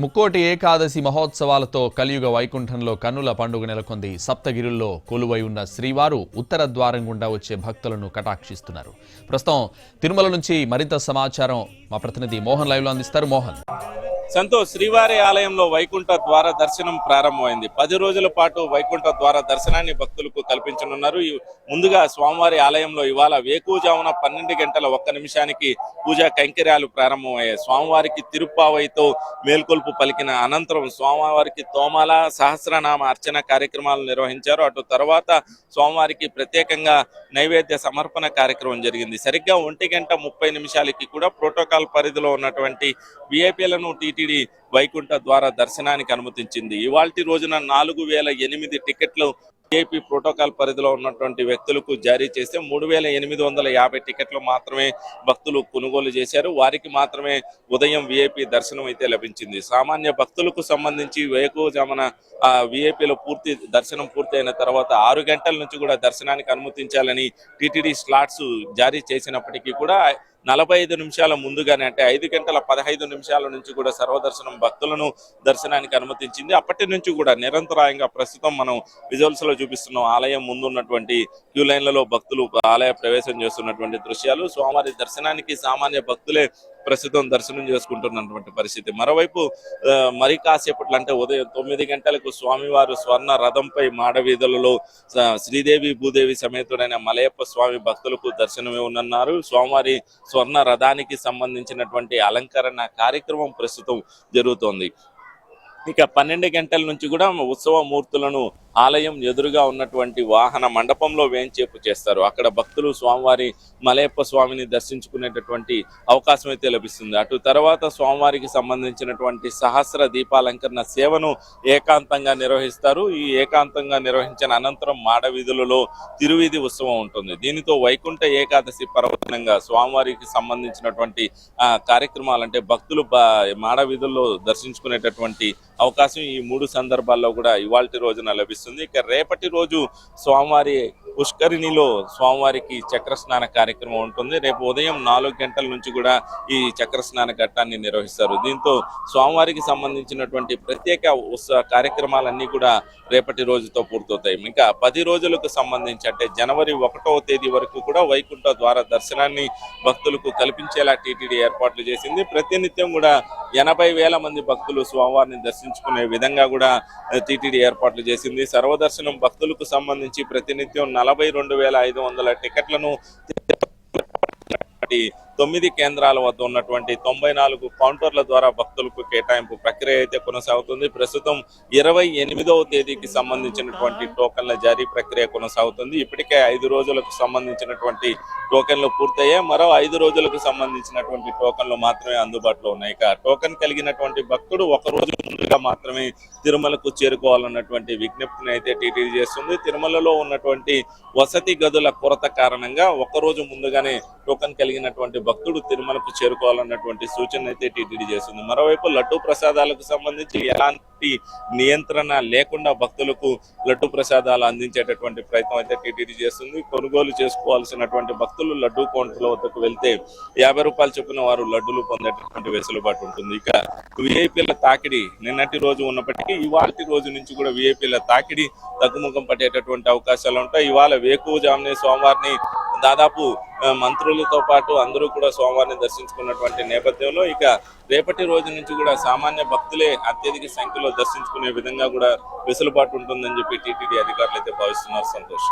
ముక్కోటి ఏకాదశి మహోత్సవాలతో కలియుగ వైకుంఠంలో కన్నుల పండుగ నెలకొంది. సప్తగిరుల్లో కొలువై ఉన్న శ్రీవారు ఉత్తర ద్వారం గుండా వచ్చే భక్తులను కటాక్షిస్తున్నారు. ప్రస్తుతం తిరుమల నుంచి మరింత సమాచారం మా ప్రతినిధి మోహన్ లైవ్లో అందిస్తారు. మోహన్. సంతోష్ శ్రీవారి ఆలయంలో వైకుంఠ ద్వార దర్శనం ప్రారంభమైంది. పది రోజుల పాటు వైకుంఠ ద్వార దర్శనాన్ని భక్తులకు కల్పించనున్నారు. ముందుగా స్వామివారి ఆలయంలో ఇవాళ వేకుజామున పన్నెండు గంటల ఒక్క నిమిషానికి పూజా కైంకర్యాలు ప్రారంభమయ్యాయి. స్వామివారికి తిరుప్పావైతో మేల్కొల్పు పలికిన అనంతరం స్వామివారికి తోమాల సహస్రనామ అర్చన కార్యక్రమాలు నిర్వహించారు. అటు తర్వాత స్వామివారికి ప్రత్యేకంగా నైవేద్య సమర్పణ కార్యక్రమం జరిగింది. సరిగ్గా ఒంటి గంట ముప్పై నిమిషాలకి కూడా ప్రోటోకాల్ పరిధిలో ఉన్నటువంటి విఐపీలను టీటీడీ వైకుంఠ ద్వారా దర్శనానికి అనుమతించింది. ఇవాల్టి రోజున నాలుగు వేల ఎనిమిది టికెట్లు ఏపీ ప్రోటోకాల్ పరిధిలో ఉన్నటువంటి వ్యక్తులకు జారీ చేస్తే మూడు వేల ఎనిమిది వందల యాభై టికెట్లు మాత్రమే భక్తులు కొనుగోలు చేశారు. వారికి మాత్రమే ఉదయం విఐపి దర్శనం అయితే లభించింది. సామాన్య భక్తులకు సంబంధించి వేకువజామున ఆ విఐపిలో పూర్తి దర్శనం పూర్తి అయిన తర్వాత ఆరు గంటల నుంచి కూడా దర్శనానికి అనుమతించాలని టీటీడీ స్లాట్స్ జారీ చేసినప్పటికీ కూడా నలభై ఐదు నిమిషాల ముందుగానే అంటే ఐదు గంటల పదహైదు నిమిషాల నుంచి కూడా సర్వదర్శనం భక్తులను దర్శనానికి అనుమతించింది. అప్పటి నుంచి కూడా నిరంతరాయంగా ప్రస్తుతం మనం విజువల్స్లో చూపిస్తున్నాం. ఆలయం ముందున్నటువంటి క్యూ లైన్లలో భక్తులు ఆలయ ప్రవేశం చేస్తున్నటువంటి దృశ్యాలు. స్వామివారి దర్శనానికి సామాన్య భక్తులే ప్రస్తుతం దర్శనం చేసుకుంటున్నటువంటి పరిస్థితి. మరోవైపు ఆ, మరి కాసేపట్లో అంటే ఉదయం తొమ్మిది గంటలకు స్వామివారు స్వర్ణ రథంపై మాడవీధులలో శ్రీదేవి భూదేవి సమేతుడైన మలయప్ప స్వామి భక్తులకు దర్శనమే ఉన్నారు స్వామివారి స్వర్ణ రథానికి సంబంధించినటువంటి అలంకరణ కార్యక్రమం ప్రస్తుతం జరుగుతోంది. ఇక పన్నెండు గంటల నుంచి కూడా ఉత్సవ మూర్తులను ఆలయం ఎదురుగా ఉన్నటువంటి వాహన మండపంలో వేంచేపు చేస్తారు. అక్కడ భక్తులు స్వామివారి మలయప్ప స్వామిని దర్శించుకునేటటువంటి అవకాశం అయితే లభిస్తుంది. అటు తర్వాత స్వామివారికి సంబంధించినటువంటి సహస్ర దీపాలంకరణ సేవను ఏకాంతంగా నిర్వహిస్తారు. ఈ ఏకాంతంగా నిర్వహించిన అనంతరం మాడవీధులలో తిరువీధి ఉత్సవం ఉంటుంది. దీనితో వైకుంఠ ఏకాదశి పర్వదినంగా స్వామివారికి సంబంధించినటువంటి ఆ కార్యక్రమాలు అంటే భక్తులు మాడవీధుల్లో దర్శించుకునేటటువంటి అవకాశం ఈ మూడు సందర్భాల్లో కూడా ఇవాళ రోజున లభిస్తుంది. ఇక రేపటి రోజు స్వామివారి పుష్కరిణిలో స్వామివారికి చక్ర స్నాన కార్యక్రమం ఉంటుంది. రేపు ఉదయం నాలుగు గంటల నుంచి కూడా ఈ చక్ర స్నాన ఘట్టాన్ని నిర్వహిస్తారు. దీంతో స్వామివారికి సంబంధించినటువంటి ప్రత్యేక ఉత్సవ కార్యక్రమాలన్నీ కూడా రేపటి రోజుతో పూర్తవుతాయి. ఇంకా పది రోజులకు సంబంధించి అంటే జనవరి ఒకటవ తేదీ వరకు కూడా వైకుంఠ ద్వార దర్శనాన్ని భక్తులకు కల్పించేలా టీటీడీ ఏర్పాట్లు చేసింది. ప్రతినిత్యం కూడా ఎనభై వేల మంది భక్తులు స్వామివారిని దర్శించుకునే విధంగా కూడా టీటీడీ ఏర్పాట్లు చేసింది. సర్వదర్శనం భక్తులకు సంబంధించి ప్రతినిత్యం నలభై రెండు వేల ఐదు వందల టికెట్లను తొమ్మిది కేంద్రాల వద్ద ఉన్నటువంటి తొంభై నాలుగు కౌంటర్ల ద్వారా భక్తులకు కేటాయింపు ప్రక్రియ అయితే కొనసాగుతుంది. ప్రస్తుతం ఇరవై ఎనిమిదవ తేదీకి సంబంధించినటువంటి టోకన్ల జారీ ప్రక్రియ కొనసాగుతుంది. ఇప్పటికే ఐదు రోజులకు సంబంధించినటువంటి టోకెన్లు పూర్తయ్యాయి. మరో ఐదు రోజులకు సంబంధించినటువంటి టోకన్లు మాత్రమే అందుబాటులో ఉన్నాయి. ఇక టోకెన్ కలిగినటువంటి భక్తుడు ఒక రోజు ముందుగా మాత్రమే తిరుమలకు చేరుకోవాలన్నటువంటి విజ్ఞప్తిని అయితే టీటీడీ చేస్తుంది. తిరుమలలో ఉన్నటువంటి వసతి గదుల కొరత కారణంగా ఒక రోజు ముందుగానే టోకన్ కలిగినటువంటి భక్తుడు తిరుమలకు చేరుకోవాలన్నటువంటి సూచన అయితే టీటీడీ చేస్తుంది. మరోవైపు లడ్డు ప్రసాదాలకు సంబంధించి ఎలాంటి నియంత్రణ లేకుండా భక్తులకు లడ్డు ప్రసాదాలు అందించేటటువంటి ప్రయత్నం అయితే టీటీడీ చేస్తుంది. కొనుగోలు చేసుకోవాల్సినటువంటి భక్తులు లడ్డు కౌంటర్ల వద్దకు వెళ్తే యాభై రూపాయలు చొప్పున వారు లడ్డులు పొందేటటువంటి వెసులుబాటు ఉంటుంది. ఇక విఐపీల తాకిడి నిన్నటి రోజు ఉన్నప్పటికీ ఇవాళ రోజు నుంచి కూడా విఐపీల తాకిడి తగ్గుముఖం పట్టేటటువంటి అవకాశాలు ఉంటాయి. ఇవాళ వేకువజామునే సోమవారిని దాదాపు మంత్రులతో పాటు అందరూ కూడా స్వామివారిని దర్శించుకున్నటువంటి నేపథ్యంలో ఇక రేపటి రోజు నుంచి కూడా సామాన్య భక్తులే అత్యధిక సంఖ్యలో దర్శించుకునే విధంగా కూడా వెసులుబాటు ఉంటుందని చెప్పి టీటీడీ అధికారులు అయితే భావిస్తున్నారు సంతోష్.